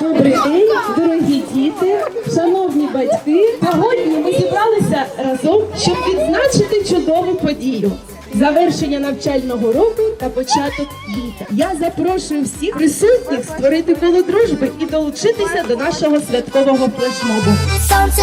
Добрий день, дорогі діти, шановні батьки. Сьогодні ми зібралися разом, щоб відзначити чудову подію. Завершення навчального року та початок літа. Я запрошую всіх присутніх створити коло дружби і долучитися до нашого святкового флешмобу. Сонце,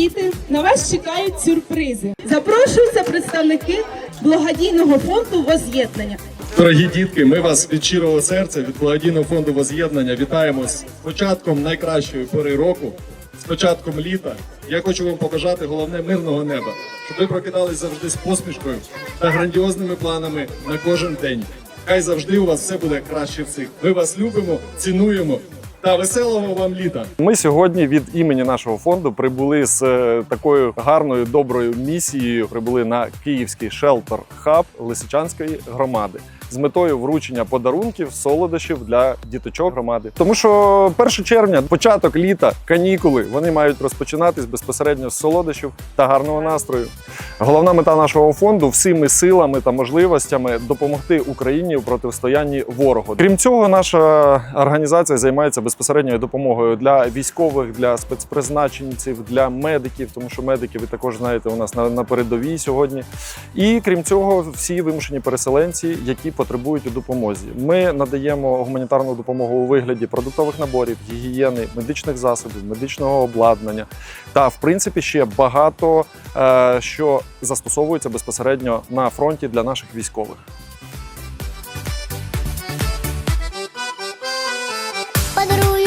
Діти, на вас чекають сюрпризи. Запрошуються представники благодійного фонду воз'єднання. Дорогі дітки, ми вас від щирого серця, від благодійного фонду воз'єднання вітаємо з початком найкращої пори року, з початком літа. Я хочу вам побажати головне мирного неба, щоб ви прокидались завжди з посмішкою та грандіозними планами на кожен день. Хай завжди у вас все буде краще всіх. Ми вас любимо, цінуємо та веселого вам літа! Ми сьогодні від імені нашого фонду прибули з е, такою гарною доброю місією. Прибули на київський шелтер хаб Лисичанської громади з метою вручення подарунків, солодощів для діточок громади. Тому що 1 червня, початок літа, канікули, вони мають розпочинатись безпосередньо з солодощів та гарного настрою. Головна мета нашого фонду всіми силами та можливостями допомогти Україні у протистоянні ворогу. Крім цього, наша організація займається безпосередньою допомогою для військових, для спецпризначенців, для медиків, тому що медики, ви також знаєте, у нас на, на передовій сьогодні. І крім цього, всі вимушені переселенці, які потребують у допомозі. Ми надаємо гуманітарну допомогу у вигляді продуктових наборів, гігієни, медичних засобів, медичного обладнання та, в принципі, ще багато е, що застосовується безпосередньо на фронті для наших військових. Подаруй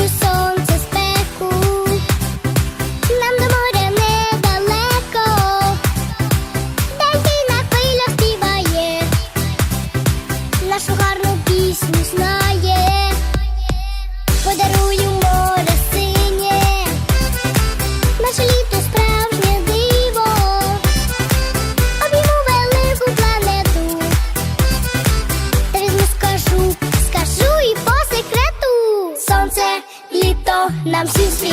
I'm Sensizlik